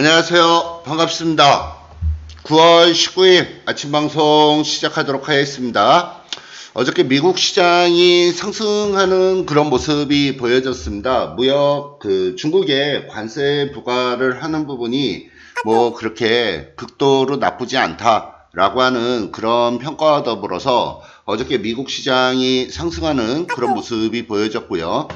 안녕하세요. 반갑습니다. 9월 19일 아침 방송 시작하도록 하겠습니다. 어저께 미국 시장이 상승하는 그런 모습이 보여졌습니다. 무역 그 중국에 관세 부과를 하는 부분이 뭐 그렇게 극도로 나쁘지 않다라고 하는 그런 평가와 더불어서 어저께 미국 시장이 상승하는 그런 모습이 보여졌고요.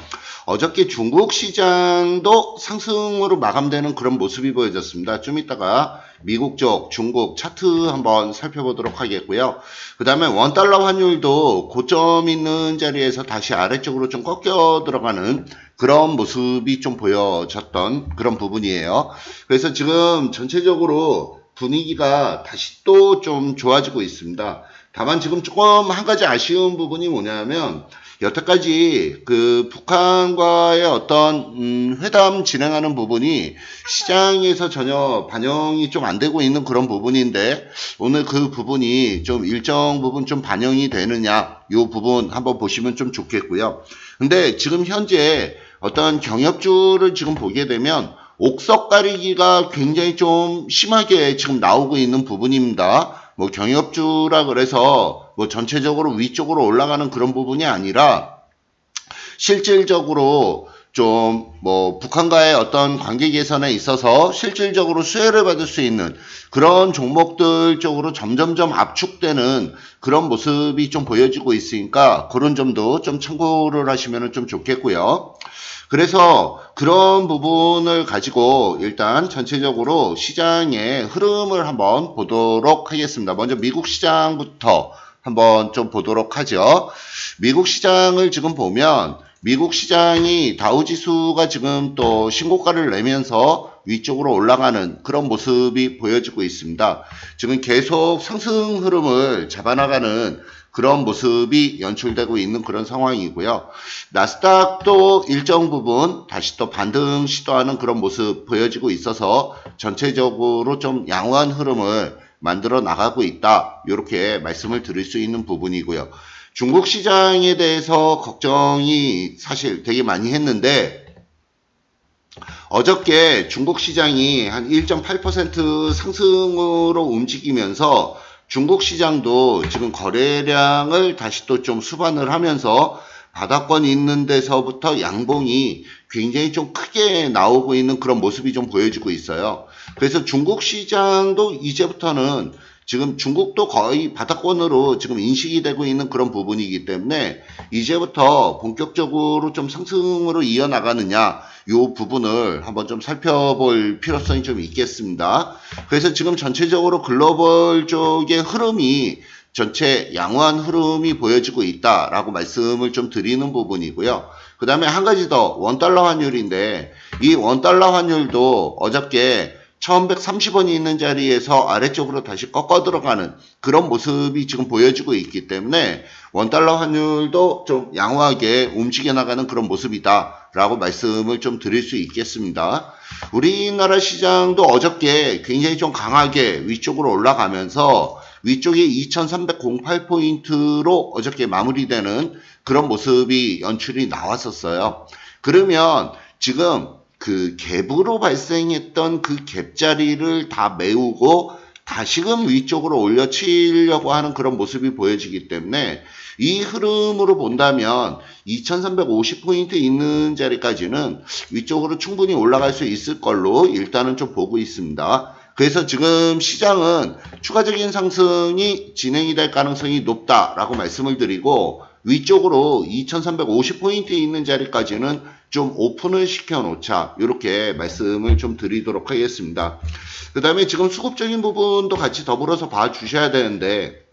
어저께 중국 시장도 상승으로 마감되는 그런 모습이 보여졌습니다. 좀 이따가 미국 쪽 중국 차트 한번 살펴보도록 하겠고요. 그 다음에 원달러 환율도 고점 있는 자리에서 다시 아래쪽으로 좀 꺾여 들어가는 그런 모습이 좀 보여졌던 그런 부분이에요. 그래서 지금 전체적으로 분위기가 다시 또 좀 좋아지고 있습니다. 다만 지금 조금 한 가지 아쉬운 부분이 뭐냐면 여태까지 그 북한과의 어떤 음 회담 진행하는 부분이 시장에서 전혀 반영이 좀 안 되고 있는 그런 부분인데 오늘 그 부분이 좀 일정 부분 좀 반영이 되느냐 이 부분 한번 보시면 좀 좋겠고요. 근데 지금 현재 어떤 경협주를 지금 보게 되면 옥석 가리기가 굉장히 좀 심하게 지금 나오고 있는 부분입니다. 뭐 경협주라 그래서 뭐 전체적으로 위쪽으로 올라가는 그런 부분이 아니라 실질적으로 좀 뭐 북한과의 어떤 관계 개선에 있어서 실질적으로 수혜를 받을 수 있는 그런 종목들 쪽으로 점점점 압축되는 그런 모습이 좀 보여지고 있으니까 그런 점도 좀 참고를 하시면 좀 좋겠고요. 그래서 그런 부분을 가지고 일단 전체적으로 시장의 흐름을 한번 보도록 하겠습니다. 먼저 미국 시장부터 한번 좀 보도록 하죠. 미국 시장을 지금 보면 미국 시장이 다우지수가 지금 또 신고가를 내면서 위쪽으로 올라가는 그런 모습이 보여지고 있습니다. 지금 계속 상승 흐름을 잡아나가는 그런 모습이 연출되고 있는 그런 상황이고요. 나스닥도 일정 부분 다시 또 반등 시도하는 그런 모습 보여지고 있어서 전체적으로 좀 양호한 흐름을 만들어 나가고 있다. 이렇게 말씀을 드릴 수 있는 부분이고요. 중국 시장에 대해서 걱정이 사실 되게 많이 했는데 어저께 중국 시장이 한 1.8% 상승으로 움직이면서 중국 시장도 지금 거래량을 다시 또 좀 수반을 하면서 바닥권 있는 데서부터 양봉이 굉장히 좀 크게 나오고 있는 그런 모습이 좀 보여지고 있어요. 그래서 중국 시장도 이제부터는 지금 중국도 거의 바닥권으로 지금 인식이 되고 있는 그런 부분이기 때문에 이제부터 본격적으로 좀 상승으로 이어나가느냐 이 부분을 한번 좀 살펴볼 필요성이 좀 있겠습니다. 그래서 지금 전체적으로 글로벌 쪽의 흐름이 전체 양호한 흐름이 보여지고 있다라고 말씀을 좀 드리는 부분이고요. 그 다음에 한 가지 더 원달러 환율인데 이 원달러 환율도 어저께 1130원이 있는 자리에서 아래쪽으로 다시 꺾어 들어가는 그런 모습이 지금 보여지고 있기 때문에 원달러 환율도 좀 양호하게 움직여 나가는 그런 모습이다 라고 말씀을 좀 드릴 수 있겠습니다. 우리나라 시장도 어저께 굉장히 좀 강하게 위쪽으로 올라가면서 위쪽에 2308포인트로 어저께 마무리되는 그런 모습이 연출이 나왔었어요. 그러면 지금 그 갭으로 발생했던 그 갭자리를 다 메우고 다시금 위쪽으로 올려치려고 하는 그런 모습이 보여지기 때문에 이 흐름으로 본다면 2350포인트 있는 자리까지는 위쪽으로 충분히 올라갈 수 있을 걸로 일단은 좀 보고 있습니다. 그래서 지금 시장은 추가적인 상승이 진행이 될 가능성이 높다라고 말씀을 드리고 위쪽으로 2350포인트 있는 자리까지는 좀 오픈을 시켜 놓자 이렇게 말씀을 좀 드리도록 하겠습니다. 그 다음에 지금 수급적인 부분도 같이 더불어서 봐 주셔야 되는데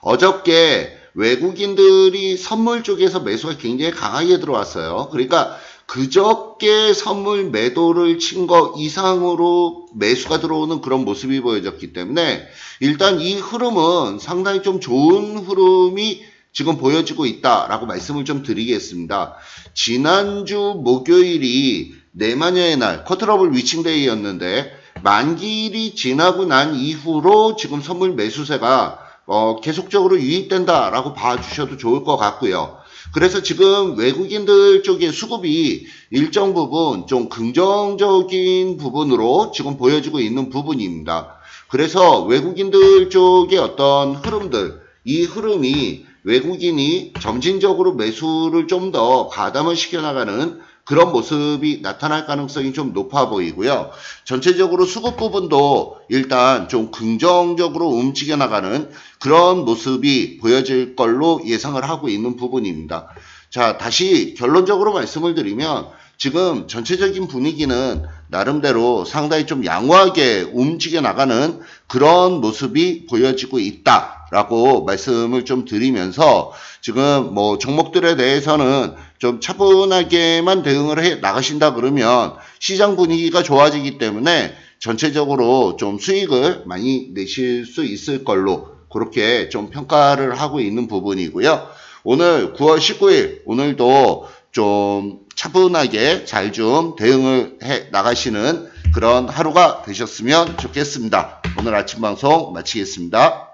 어저께 외국인들이 선물 쪽에서 매수가 굉장히 강하게 들어왔어요. 그러니까 그저께 선물 매도를 친 거 이상으로 매수가 들어오는 그런 모습이 보여졌기 때문에 일단 이 흐름은 상당히 좀 좋은 흐름이 지금 보여지고 있다라고 말씀을 좀 드리겠습니다. 지난주 목요일이 내마녀의 날 커트러블 위칭데이였는데 만기일이 지나고 난 이후로 지금 선물 매수세가 어, 계속적으로 유입된다라고 봐주셔도 좋을 것 같고요. 그래서 지금 외국인들 쪽의 수급이 일정 부분 좀 긍정적인 부분으로 지금 보여지고 있는 부분입니다. 그래서 외국인들 쪽의 어떤 흐름들, 이 흐름이 외국인이 점진적으로 매수를 좀 더 가담을 시켜나가는 그런 모습이 나타날 가능성이 좀 높아 보이고요. 전체적으로 수급 부분도 일단 좀 긍정적으로 움직여 나가는 그런 모습이 보여질 걸로 예상을 하고 있는 부분입니다. 자, 다시 결론적으로 말씀을 드리면 지금 전체적인 분위기는 나름대로 상당히 좀 양호하게 움직여 나가는 그런 모습이 보여지고 있다 라고 말씀을 좀 드리면서 지금 뭐 종목들에 대해서는 좀 차분하게만 대응을 해 나가신다 그러면 시장 분위기가 좋아지기 때문에 전체적으로 좀 수익을 많이 내실 수 있을 걸로 그렇게 좀 평가를 하고 있는 부분이고요. 오늘 9월 19일 오늘도 좀 차분하게 잘 좀 대응을 해 나가시는 그런 하루가 되셨으면 좋겠습니다. 오늘 아침 방송 마치겠습니다.